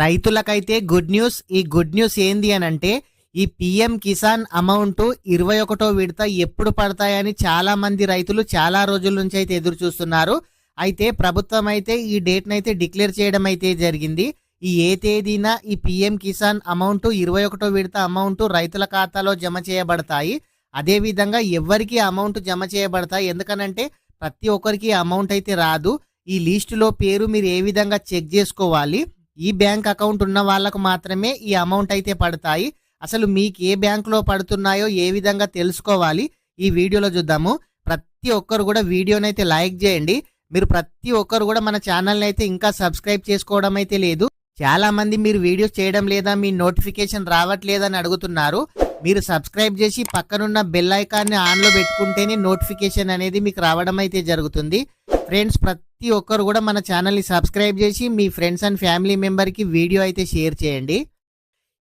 రైతులకైతే good news ఈ good news ఏంది అని అంటే ఈ పిఎం కిసాన్ అమౌంట్ ఇరవై ఒకటో విడత ఎప్పుడు పడతాయని చాలా మంది రైతులు చాలా రోజుల నుంచి అయితే ఎదురు చూస్తున్నారు. అయితే ప్రభుత్వం అయితే ఈ డేట్ను అయితే డిక్లేర్ చేయడం అయితే జరిగింది. ఈ ఏ తేదీన ఈ పిఎం కిసాన్ అమౌంట్ ఇరవై ఒకటో విడత అమౌంట్ రైతుల ఖాతాలో జమ చేయబడతాయి. అదేవిధంగా ఎవరికి అమౌంట్ జమ చేయబడతాయి ఎందుకనంటే ప్రతి ఒక్కరికి అమౌంట్ అయితే రాదు. ఈ లిస్టులో పేరు మీరు ఏ విధంగా చెక్ చేసుకోవాలి? ఈ బ్యాంక్ అకౌంట్ ఉన్న వాళ్ళకు మాత్రమే ఈ అమౌంట్ అయితే పడతాయి. అసలు మీకు ఏ బ్యాంకులో పడుతున్నాయో ఏ విధంగా తెలుసుకోవాలి? ఈ వీడియోలో చూద్దాము. ప్రతి ఒక్కరు కూడా వీడియోనైతే లైక్ చేయండి. మీరు ప్రతి ఒక్కరు కూడా మన ఛానల్ని అయితే ఇంకా సబ్స్క్రైబ్ చేసుకోవడం అయితే లేదు. చాలా మంది మీరు వీడియోస్ చేయడం లేదా మీ నోటిఫికేషన్ రావట్లేదని అడుగుతున్నారు. మీరు సబ్స్క్రైబ్ చేసి పక్కనున్న బెల్ ఐకాన్ని ఆన్లో పెట్టుకుంటేనే నోటిఫికేషన్ అనేది మీకు రావడం అయితే జరుగుతుంది. ఫ్రెండ్స్ ప్రతి ఒక్కరు కూడా మన ఛానల్ని సబ్స్క్రైబ్ చేసి మీ ఫ్రెండ్స్ అండ్ ఫ్యామిలీ మెంబర్కి వీడియో అయితే షేర్ చేయండి.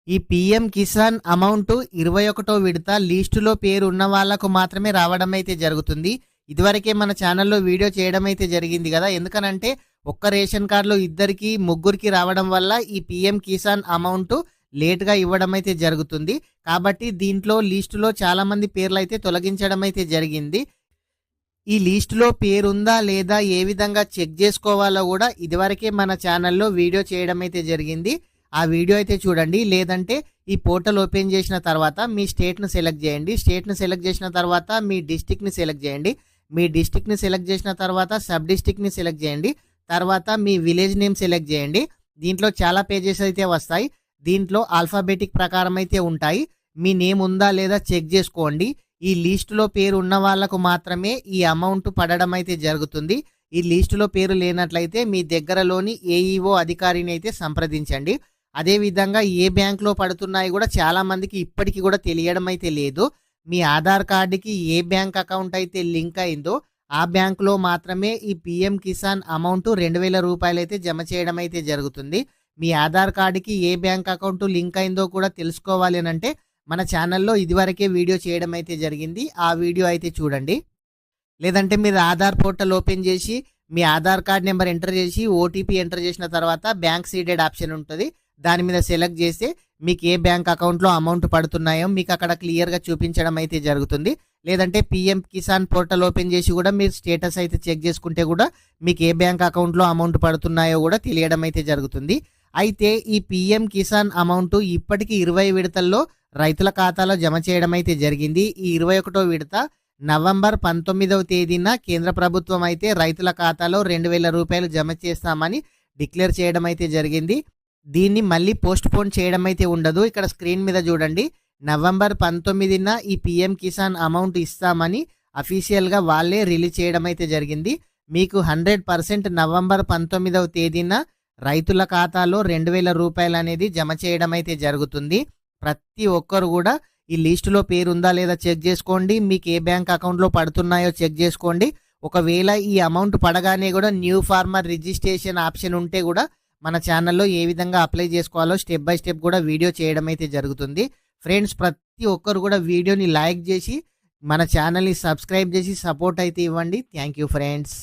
ఈ పిఎం కిసాన్ అమౌంట్ ఇరవై ఒకటో విడత లీస్టులో పేరు ఉన్న వాళ్ళకు మాత్రమే రావడం అయితే జరుగుతుంది. ఇదివరకే మన ఛానల్లో వీడియో చేయడం అయితే జరిగింది కదా. ఎందుకనంటే ఒక్క రేషన్ కార్డులో ఇద్దరికి ముగ్గురికి రావడం వల్ల ఈ పిఎం కిసాన్ అమౌంట్ లేట్గా ఇవ్వడం అయితే జరుగుతుంది. కాబట్టి దీంట్లో లిస్టులో చాలామంది పేర్లు అయితే తొలగించడం అయితే జరిగింది. ఈ లిస్టులో పేరుందా లేదా ఏ విధంగా చెక్ చేసుకోవాలో కూడా ఇదివరకే మన ఛానల్లో వీడియో చేయడం అయితే జరిగింది. ఆ వీడియో అయితే చూడండి. లేదంటే ఈ పోర్టల్ ఓపెన్ చేసిన తర్వాత మీ స్టేట్ను సెలెక్ట్ చేయండి. స్టేట్ను సెలెక్ట్ చేసిన తర్వాత మీ డిస్టిక్ని సెలెక్ట్ చేయండి. మీ డిస్టిక్ని సెలెక్ట్ చేసిన తర్వాత సబ్ డిస్టిక్ని సెలెక్ట్ చేయండి. తర్వాత మీ విలేజ్ నేమ్ సెలెక్ట్ చేయండి. దీంట్లో చాలా పేజెస్ అయితే వస్తాయి. దీంట్లో ఆల్ఫాబెటిక్ ప్రకారం అయితే ఉంటాయి. మీ నేమ్ ఉందా లేదా చెక్ చేసుకోండి. ఈ లిస్టులో పేరు ఉన్న వాళ్ళకు మాత్రమే ఈ అమౌంట్ పడడం అయితే జరుగుతుంది. ఈ లిస్టులో పేరు లేనట్లయితే మీ దగ్గరలోని ఏఈఓ అధికారిని అయితే సంప్రదించండి. అదేవిధంగా ఏ బ్యాంక్లో పడుతున్నాయి కూడా చాలా మందికి ఇప్పటికీ కూడా తెలియడం అయితే లేదు. మీ ఆధార్ కార్డుకి ఏ బ్యాంక్ అకౌంట్ అయితే లింక్ అయిందో ఆ బ్యాంకులో మాత్రమే ఈ పిఎం కిసాన్ అమౌంట్ రెండు వేల రూపాయలు అయితే జమ చేయడం అయితే జరుగుతుంది. మీ ఆధార్ కార్డుకి ఏ బ్యాంక్ అకౌంట్ లింక్ అయిందో కూడా తెలుసుకోవాలి అని అంటే మన ఛానల్లో ఇదివరకే వీడియో చేయడం అయితే జరిగింది. ఆ వీడియో అయితే చూడండి. లేదంటే మీరు ఆధార్ పోర్టల్ ఓపెన్ చేసి మీ ఆధార్ కార్డ్ నెంబర్ ఎంటర్ చేసి ఓటీపీ ఎంటర్ చేసిన తర్వాత బ్యాంక్ సీడెడ్ ఆప్షన్ ఉంటుంది. దాని మీద సెలెక్ట్ చేస్తే మీకు ఏ బ్యాంక్ అకౌంట్లో అమౌంట్ పడుతున్నాయో మీకు అక్కడ క్లియర్గా చూపించడం అయితే జరుగుతుంది. లేదంటే పిఎం కిసాన్ పోర్టల్ ఓపెన్ చేసి కూడా మీరు స్టేటస్ అయితే చెక్ చేసుకుంటే కూడా మీకు ఏ బ్యాంక్ అకౌంట్లో అమౌంట్ పడుతున్నాయో కూడా తెలియడం అయితే జరుగుతుంది. అయితే ఈ పిఎం కిసాన్ అమౌంట్ ఇప్పటికీ ఇరవై విడతల్లో రైతుల ఖాతాలో జమ చేయడం అయితే జరిగింది. ఈ ఇరవై ఒకటో విడత నవంబర్ పంతొమ్మిదవ తేదీన కేంద్ర ప్రభుత్వం అయితే రైతుల ఖాతాలో రెండు వేల రూపాయలు జమ చేస్తామని డిక్లేర్ చేయడం అయితే జరిగింది. దీన్ని మళ్ళీ పోస్ట్ పోన్ చేయడం అయితే ఉండదు. ఇక్కడ స్క్రీన్ మీద చూడండి. నవంబర్ పంతొమ్మిదిన ఈ పిఎం కిసాన్ అమౌంట్ ఇస్తామని అఫీషియల్గా వాళ్ళే రిలీజ్ చేయడం అయితే జరిగింది. మీకు హండ్రెడ్ పర్సెంట్ నవంబర్ పంతొమ్మిదవ తేదీన రైతుల ఖాతాలో రెండు వేల రూపాయలు అనేది జమ చేయడం అయితే జరుగుతుంది. ప్రతి ఒక్కరు కూడా ఈ లిస్టులో పేరు ఉందా లేదా చెక్ చేసుకోండి. మీకు ఏ బ్యాంక్ అకౌంట్లో పడుతున్నాయో చెక్ చేసుకోండి. ఒకవేళ ఈ అమౌంట్ పడగానే కూడా న్యూ ఫార్మర్ రిజిస్ట్రేషన్ ఆప్షన్ ఉంటే కూడా మన ఛానల్లో ఏ విధంగా అప్లై చేసుకోవాలో స్టెప్ బై స్టెప్ కూడా వీడియో చేయడం అయితే జరుగుతుంది. ఫ్రెండ్స్ ప్రతి ఒక్కరు కూడా వీడియోని లైక్ చేసి మన ఛానల్ని సబ్స్క్రైబ్ చేసి సపోర్ట్ అయితే ఇవ్వండి. Thank you friends.